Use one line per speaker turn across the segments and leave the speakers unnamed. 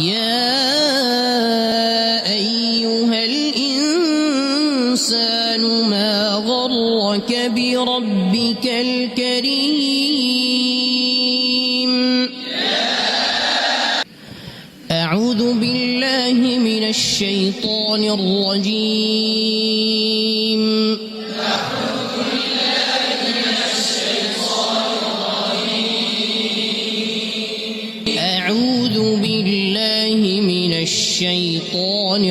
يا أيها الإنسان ما غرك بربك الكريم؟ أعوذ بالله من الشيطان الرجيم. أعوذ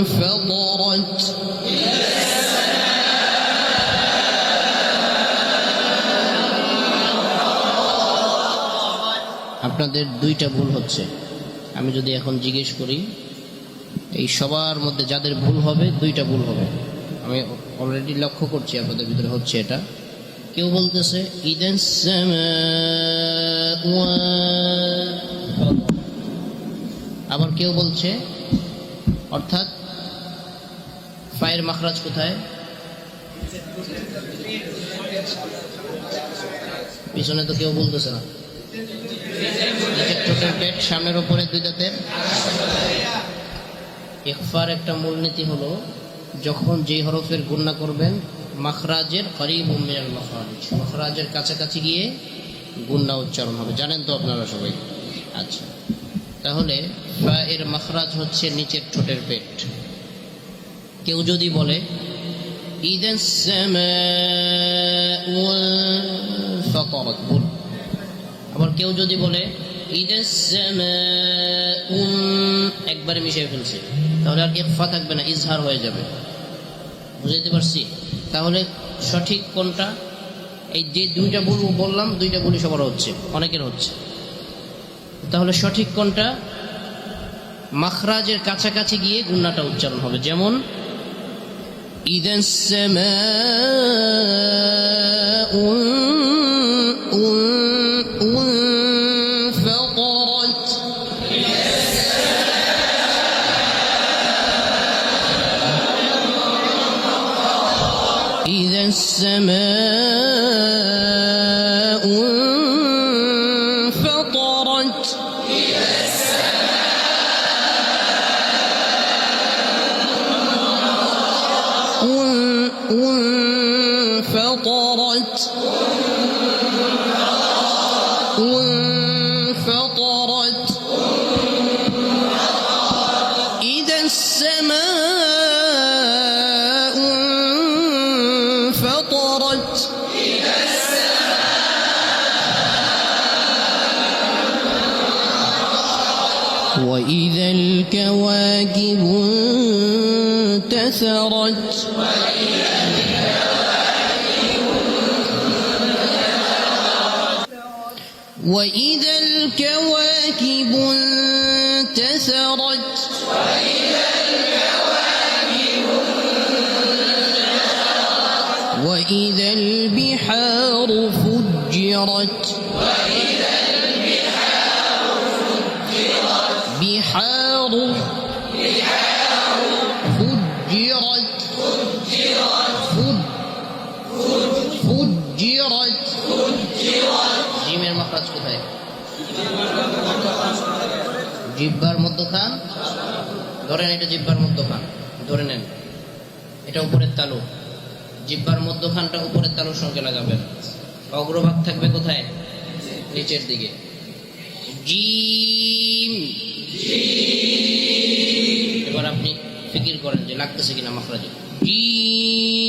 انفطرت আপনাদের দুইটা ভুল হচ্ছে আমি যদি এখন জিজ্ঞেস করি এই সবার মধ্যে যাদের ভুল হবে দুইটা ভুল হবে আমি অলরেডি লক্ষ্য করছি আপনাদের ভিতরে হচ্ছে এটা কেউ বলতেছে ইদেন আবার কেউ বলছে, অর্থাৎ ফায়ের মাখরাজ কোথায়? পিছনে তো কেউ বলতেছে না। নিচের ঠোঁটের পেট, সামনের ওপরে দুই দাঁতের একটা মূলনীতি হলো, যখন যেই হরফের গুণনা করবেন, মাখরাজের করিব মিনাল মাখরাজ। মাখরাজের কাছাকাছি গিয়ে গুণনা উচ্চারণ হবে। জানেন তো আপনারা সবাই? আচ্ছা। তাহলে ফা এর মাখরাজ হচ্ছে নিচের ঠোঁটের পেট। কেউ যদি বলে ভুল। আবার কেউ যদি বলে একবারে মিশিয়ে ফেলছে। তাহলে আর ইকফা থাকবে না, ইজহার হয়ে যাবে। বুঝাইতে পারছি? তাহলে সঠিক কোনটা? এই যে দুইটা ভুল বললাম, দুইটা ভুলই সবার হচ্ছে, অনেকের হচ্ছে। তাহলে সঠিক কোনটা মাখরাজের কাছাকাছি গিয়ে গুন্নাটা উচ্চারণ হবে যেমন ইদেন انفطرت إذا السماء إذا السماء انفطرت. وإذا الكواكب انتثرت. وإذا وإذا الكواكب انتثرت وإذا الكواكب انتثرت وإذا البحار فجرت وإذا البحار فجرت بحار بحار فجرت জিব্বার মধ্যখান? ধরেন এটা জিব্বার মধ্যখান। ধরে নেন। এটা উপরের তালু। জিব্বার মধ্যখানটা উপরের তালুর সঙ্গে লাগাবেন। অগ্রভাগ থাকবে কোথায়? নিচের দিকে। জিম এবার আপনি ফিকির করেন যে লাগতেছে কিনা মাখরাজে। জিম